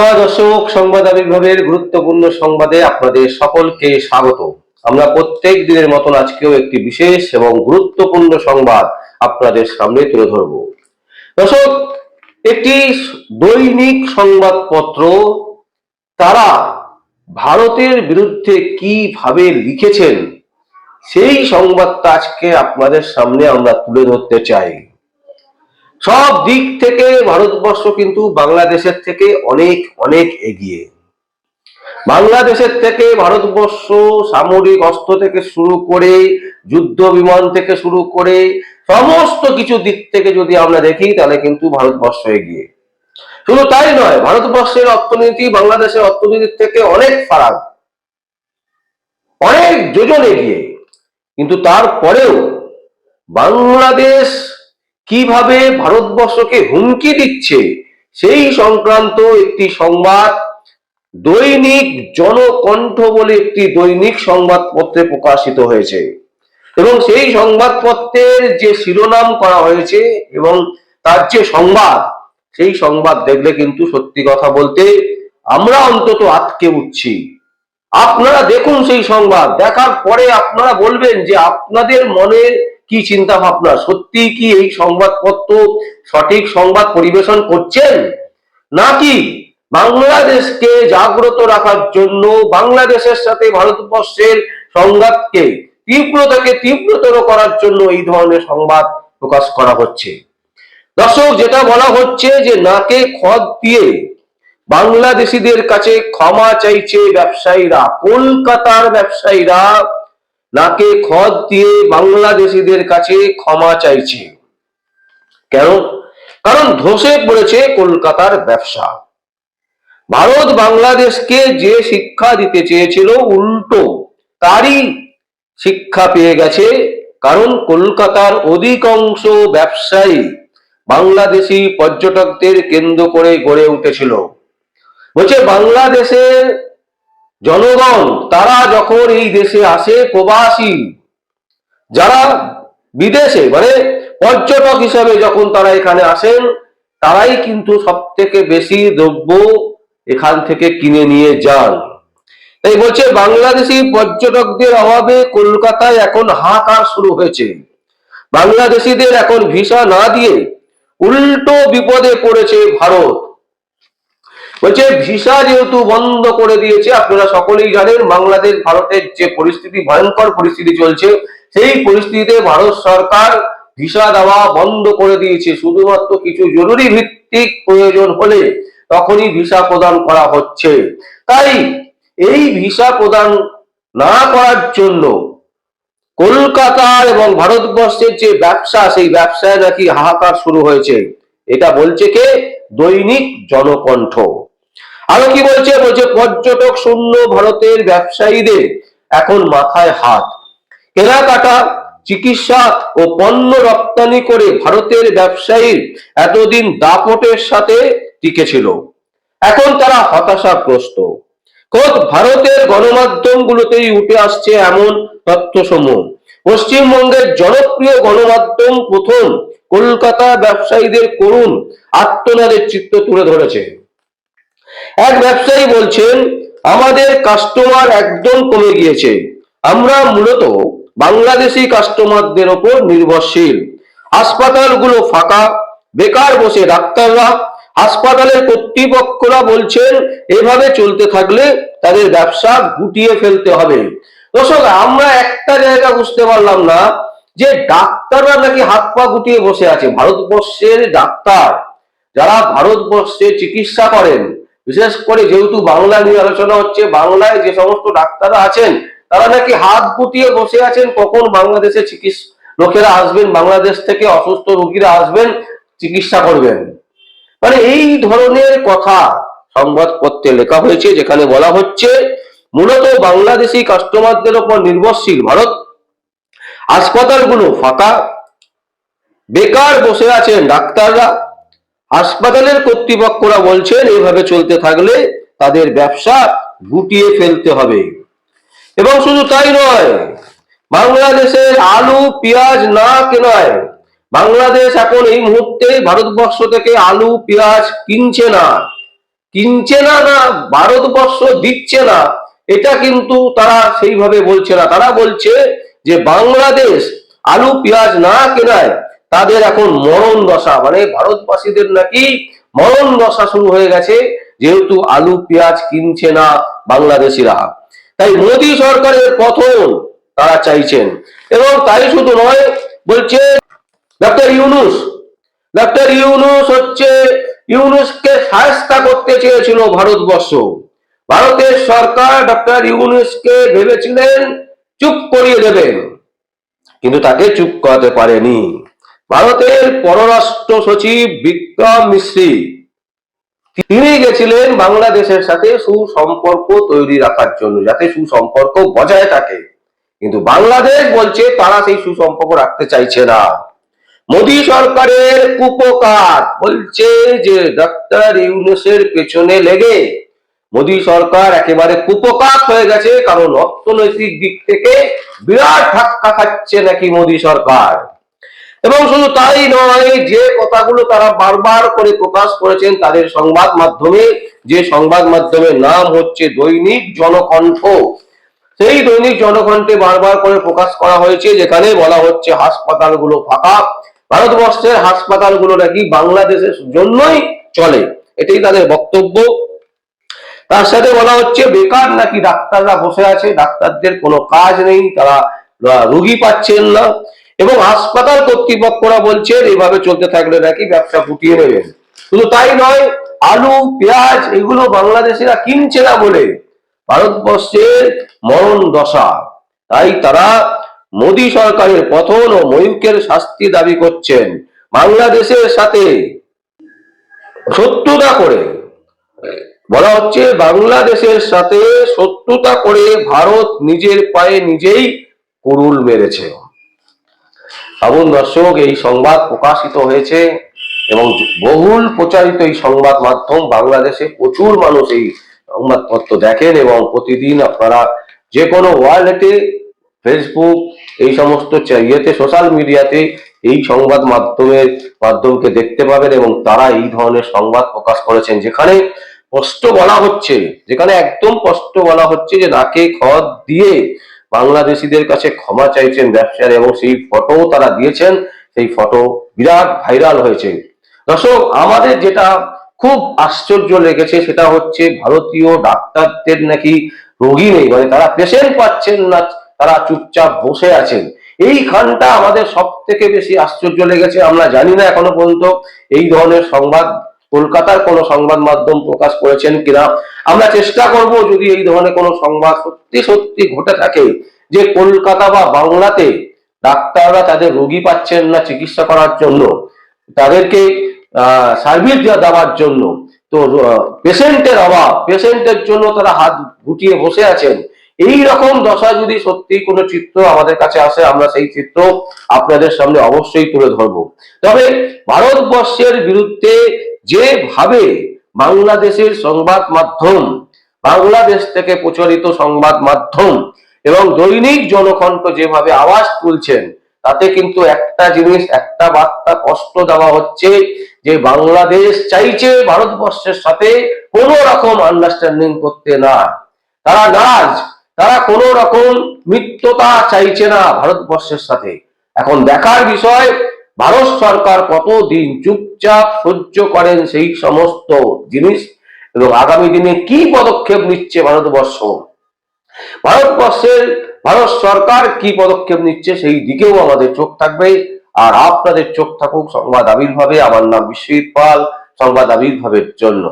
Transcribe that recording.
নমস্কার দর্শক সংবাদ আবির্ভাবের গুরুত্বপূর্ণ সংবাদে আপনাদের সকলকে স্বাগত। আমরা প্রত্যেক দিনের মতন আজকেও একটি বিশেষ এবং গুরুত্বপূর্ণ সংবাদ আপনাদের সামনে তুলে ধরব। দর্শক, একটি দৈনিক সংবাদপত্র তারা ভারতের বিরুদ্ধে কীভাবে লিখেছেন, সেই সংবাদটা আজকে আপনাদের সামনে আমরা তুলে ধরতে চাই। সব দিক থেকে ভারতবর্ষ কিন্তু বাংলাদেশের থেকে অনেক অনেক এগিয়ে। বাংলাদেশের থেকে ভারতবর্ষ সামরিক অস্ত্র থেকে শুরু করে, যুদ্ধ বিমান থেকে শুরু করে, সমস্ত কিছু দিক থেকে যদি আমরা দেখি, তাহলে কিন্তু ভারতবর্ষ এগিয়ে। শুধু তাই নয়, ভারতবর্ষের অর্থনীতি বাংলাদেশের অর্থনীতির থেকে অনেক ফারাক। অনেক যোজন এগিয়ে। কিন্তু তারপরেও বাংলাদেশ কীভাবে ভারতবর্ষকে হুমকি দিচ্ছে? সেই সংক্রান্ত একটি সংবাদ, দৈনিক জনকণ্ঠ বলে একটি দৈনিক সংবাদপত্রে প্রকাশিত হয়েছে। এবং সেই সংবাদপত্রের যে শিরোনাম করা হয়েছে এবং তার যে সংবাদ, সেই সংবাদ দেখলে কিন্তু সত্যি কথা বলতে আমরা অন্তত আটকে উঠছি। আপনারা দেখুন সেই সংবাদ, দেখার পরে আপনারা বলবেন যে আপনাদের মনে কি চিন্তা ভাবনা সত্যি কি এই সংবাদপত্র সঠিক সংবাদ পরিবেশন করছেন? নাকি বাংলাদেশকে জাগ্রত রাখার জন্য বাংলাদেশের সাথে ভারতবর্ষের সংঘাতকে তীব্রতাকে তীব্রতর করার জন্য এই ধরনের সংবাদ প্রকাশ করা হচ্ছে? দর্শক, যেটা বলা হচ্ছে যে নাকে খদ দিয়ে বাংলাদেশিদের কাছে ক্ষমা চাইছে ব্যবসায়ীরা, কলকাতার ব্যবসায়ীরা নাকে খদ দিয়ে বাংলাদেশিদের কাছে ক্ষমা চাইছে। কেন? কারণ ধসে পড়েছে কলকাতার ব্যবসা। ভারত বাংলাদেশকে যে শিক্ষা দিতে চেয়েছিল উল্টো, তারই শিক্ষা পেয়ে গেছে, কারণ কলকাতার অধিকাংশ ব্যবসায়ী বাংলাদেশি পর্যটকদের কেন্দ্র করে গড়ে উঠেছিল। বলছে বাংলাদেশের জনগণ, তারা যখন এই দেশে আসে, প্রবাসী, যারা বিদেশে মানে পর্যটক হিসাবে যখন তারা এখানে আসেন, তারাই কিন্তু সব থেকে বেশি দ্রব্য এখান থেকে কিনে নিয়ে যান। তাই বলছে, বাংলাদেশি পর্যটকদের অভাবে কলকাতায় এখন হাহাকার শুরু হয়েছে। বাংলাদেশিদের এখন ভিসা না দিয়ে উল্টো বিপদে পড়েছে ভারত। বলছে, ভিসা যেহেতু বন্ধ করে দিয়েছে, আপনারা সকলেই জানেন বাংলাদেশ, ভারতের যে পরিস্থিতি, ভয়ঙ্কর পরিস্থিতি চলছে, সেই পরিস্থিতিতে ভারত সরকার ভিসা দেওয়া বন্ধ করে দিয়েছে। শুধুমাত্র কিছু জরুরি ভিত্তিক প্রয়োজন হলে তখনই ভিসা প্রদান করা হচ্ছে। তাই এই ভিসা প্রদান না করার জন্য কলকাতার এবং ভারতবর্ষের যে ব্যবসা, সেই ব্যবসায় নাকি হাহাকার শুরু হয়েছে। এটা বলছে কে? দৈনিক জনকণ্ঠ। আরও কি বলছে? বলছে, পর্যটক শূন্য ভারতের ব্যবসায়ীদের এখন মাথায় হাত। কেনাকাটা, চিকিৎসা ও পণ্য রপ্তানি করে ভারতের ব্যবসায়ী এতদিন দাপটের সাথে টিকেছিল। এখন তারা হতাশাগ্রস্ত। খোদ ভারতের গণমাধ্যমগুলোতেই উঠে আসছে এমন তথ্যসমূহ। পশ্চিমবঙ্গের জনপ্রিয় গণমাধ্যম প্রথম, কলকাতা ব্যবসায়ীদের করুণ আত্মনাদের চিত্র তুলে ধরেছে। এক ব্যবসায়ী বলছেন, আমাদের কাস্টমার একদম কমে গিয়েছে। আমরা মূলত বাংলাদেশি কাস্টমারদের ওপর নির্ভরশীল। হাসপাতালগুলো ফাঁকা, বেকার বসে ডাক্তাররা, হাসপাতালের কর্তৃপক্ষরা বলছেন, এভাবে চলতে থাকলে তাদের ব্যবসা গুটিয়ে ফেলতে হবে। দর্শক, আমরা একটা জায়গা বুঝতে পারলাম না, যে ডাক্তাররা নাকি হাত পা গুটিয়ে বসে আছে। ভারতবর্ষের ডাক্তার, যারা ভারতবর্ষে চিকিৎসা করেন বিশেষ করে যেহেতু বাংলা নিয়ে আলোচনা হচ্ছে, বাংলায় যে সমস্ত ডাক্তাররা আছেন, তারা নাকি হাত গুটিয়ে বসে আছেন, কখন বাংলাদেশে চিকিৎসা, লোকেরা আসবেন, বাংলাদেশ থেকে অসুস্থ রোগীরা আসবেন, চিকিৎসা করবেন। মানে এই ধরনের কথা সংবাদপত্রে লেখা হয়েছে, যেখানে বলা হচ্ছে, মূলত বাংলাদেশি কাস্টমারদের উপর নির্ভরশীল ভারত, হাসপাতালগুলো ফাঁকা, বেকার বসে আছেন ডাক্তাররা হাসপাতালের কর্তৃপক্ষরা বলছেন, এইভাবে চলতে থাকলে তাদের ব্যবসা গুটিয়ে ফেলতে হবে। এবং শুধু তাই নয়, বাংলাদেশের আলু, পেঁয়াজ না কেনায় বাংলাদেশ এখন এই মুহূর্তে ভারতবর্ষ থেকে আলু, পেঁয়াজ কিনছে না। কিনছে না না, ভারতবর্ষ দিচ্ছে না। এটা কিন্তু তারা সেইভাবে বলছে না। তারা বলছে যে বাংলাদেশ আলু, পেঁয়াজ না কেনায় তাদের এখন মরণ দশা মানে ভারতবাসীদের নাকি মরণ দশা শুরু হয়ে গেছে, যেহেতু আলু, পেঁয়াজ কিনছে না বাংলাদেশিরা। তাই মোদী সরকারের পতন তারা চাইছেন। এবং তাই শুধু নয়, বলছে ডক্টর ইউনুস ডক্টর ইউনুস হচ্ছে, ইউনুসকে সায়স্তা করতে চেয়েছিল ভারতবর্ষ। ভারতের সরকার ডক্টর ইউনুসকে ভেবেছিলেন, চুপ করিয়ে দেবেন। কিন্তু তাকে চুপ করাতে পারেনি। ভারতের পররাষ্ট্র সচিব বিক্রম মিশ্রি। তিনি গেছিলেন বাংলাদেশের সাথে সুসম্পর্ক তৈরি রাখার জন্য, যাতে সুসম্পর্ক বজায় থাকে। কিন্তু বাংলাদেশ বলছে তারা সেই সুসম্পর্ক রাখতে চাইছে না। মোদী সরকারের কুপকার, বলছে যে ডক্টর ইউনুসের পেছনে লেগে মোদী সরকার একেবারে কুপকাত হয়ে গেছে, কারণ অর্থনৈতিক দিক থেকে বিরাট ধাক্কা খাচ্ছে নাকি মোদী সরকার। এবং শুধু তাই নয়, যে কথাগুলো তারা বারবার করে প্রকাশ করেছেন তাদের সংবাদ মাধ্যমে, যে সংবাদ মাধ্যমের নাম হচ্ছে দৈনিক জনকণ্ঠ। সেই দৈনিক জনকণ্ঠে বারবার করে প্রকাশ করা হয়েছে, যেখানে বলা হচ্ছে হাসপাতালগুলো ফাঁকা। ভারতবর্ষের হাসপাতালগুলো নাকি বাংলাদেশের জন্যই চলে, এটাই তাদের বক্তব্য। তার সাথে বলা হচ্ছে, বেকার নাকি ডাক্তাররা বসে আছে, ডাক্তারদের কোনো কাজ নেই, তারা রুগী পাচ্ছেন না। এবং হাসপাতাল কর্তৃপক্ষরা বলছেন এইভাবে চলতে থাকলে নাকি ব্যবসা ফুটিয়ে নেবেন শুধু তাই নয়, আলু, পেঁয়াজ, এগুলো বাংলাদেশিরা কিনছে না বলে ভারতবর্ষের মরণ দশা। তাই তারা মোদী সরকারের পতন ও ময়ূকের শাস্তি দাবি করছেন। বাংলাদেশের সাথে শত্রুতা করে, বলা হচ্ছে বাংলাদেশের সাথে শত্রুতা করে ভারত নিজের পায়ে নিজেই কুরুল মেরেছে। ভাবুন দর্শক এই সংবাদ প্রকাশিত হয়েছে এবং বহুল প্রচারিত এই সংবাদ মাধ্যম বাংলাদেশে প্রচুর মানুষ এই সংবাদপত্র দেখেন এবং প্রতিদিন আপনারা যে কোনো ওয়ালেটে, ফেসবুক, এই সমস্ত ইয়েতে, সোশ্যাল মিডিয়াতে এই সংবাদ মাধ্যমের মাধ্যমকে দেখতে পাবেন এবং তারা এই ধরনের সংবাদ প্রকাশ করেছেন। যেখানে স্পষ্ট বলা হচ্ছে, যেখানে একদম স্পষ্ট বলা হচ্ছে যে নাকে খদ দিয়ে বাংলাদেশিদের কাছে ক্ষমা চাইছেন ব্যবসায়ী এবং সেই ফটো তারা দিয়েছেন, সেই ফটো বিরাট ভাইরাল হয়েছে। দর্শক, আমাদের যেটা খুব আশ্চর্য লেগেছে সেটা হচ্ছে ভারতীয় ডাক্তারদের নাকি রোগী নেই মানে তারা পেশেন্ট পাচ্ছেন না, তারা চুপচাপ বসে আছেন। এই খানটা আমাদের সব থেকে বেশি আশ্চর্য লেগেছে, আমরা জানি না এখনও পর্যন্ত। এই ধরনের সংবাদ কলকাতার কোনো সংবাদ মাধ্যম প্রকাশ করেছেন কিনা? আমরা চেষ্টা করব যদি এই ধরনের কোনো সংবাদ সত্যি সত্যি ঘটে থাকে যে কলকাতা বা বাংলাতে ডাক্তাররা তাদের রোগী পাচ্ছেন না চিকিৎসা করার জন্য, তাদেরকে সার্ভিস দেওয়ার জন্য, তো পেশেন্টের অভাব পেশেন্টের জন্য তারা হাত গুটিয়ে বসে আছেন। এই রকম দশা যদি সত্যি কোনো চিত্র আমাদের কাছে আসে, আমরা সেই চিত্র আপনাদের সামনে অবশ্যই তুলে ধরবো। তবে ভারতবর্ষের বিরুদ্ধে যেভাবে বাংলাদেশের সংবাদ মাধ্যম, বাংলাদেশ থেকে প্রচারিত সংবাদ মাধ্যম এবং দৈনিক জনকণ্ঠ যেভাবে আওয়াজ তুলছেন, তাতে কিন্তু একটা জিনিস, একটা বার্তা কষ্ট দেওয়া হচ্ছে যে বাংলাদেশ চাইছে ভারতবর্ষের সাথে কোনো রকম আন্ডারস্ট্যান্ডিং করতে না। তারা নারাজ, তারা কোনো রকম মিত্রতা চাইছে না ভারতবর্ষের সাথে। এখন দেখার বিষয় ভারত সরকার কতদিন চুপচাপ সহ্য করেন সেই সমস্ত জিনিস এবং আগামী দিনে কি পদক্ষেপ নিচ্ছে ভারতবর্ষ? ভারতবর্ষের, ভারত সরকার কি পদক্ষেপ নিচ্ছে সেই দিকেও আমাদের চোখ থাকবে। আর আপনাদের চোখ থাকুক সংবাদ আবির্ভাবে। আমার নাম বিশ্বজিৎ পাল, সংবাদ আবির্ভাবের জন্য।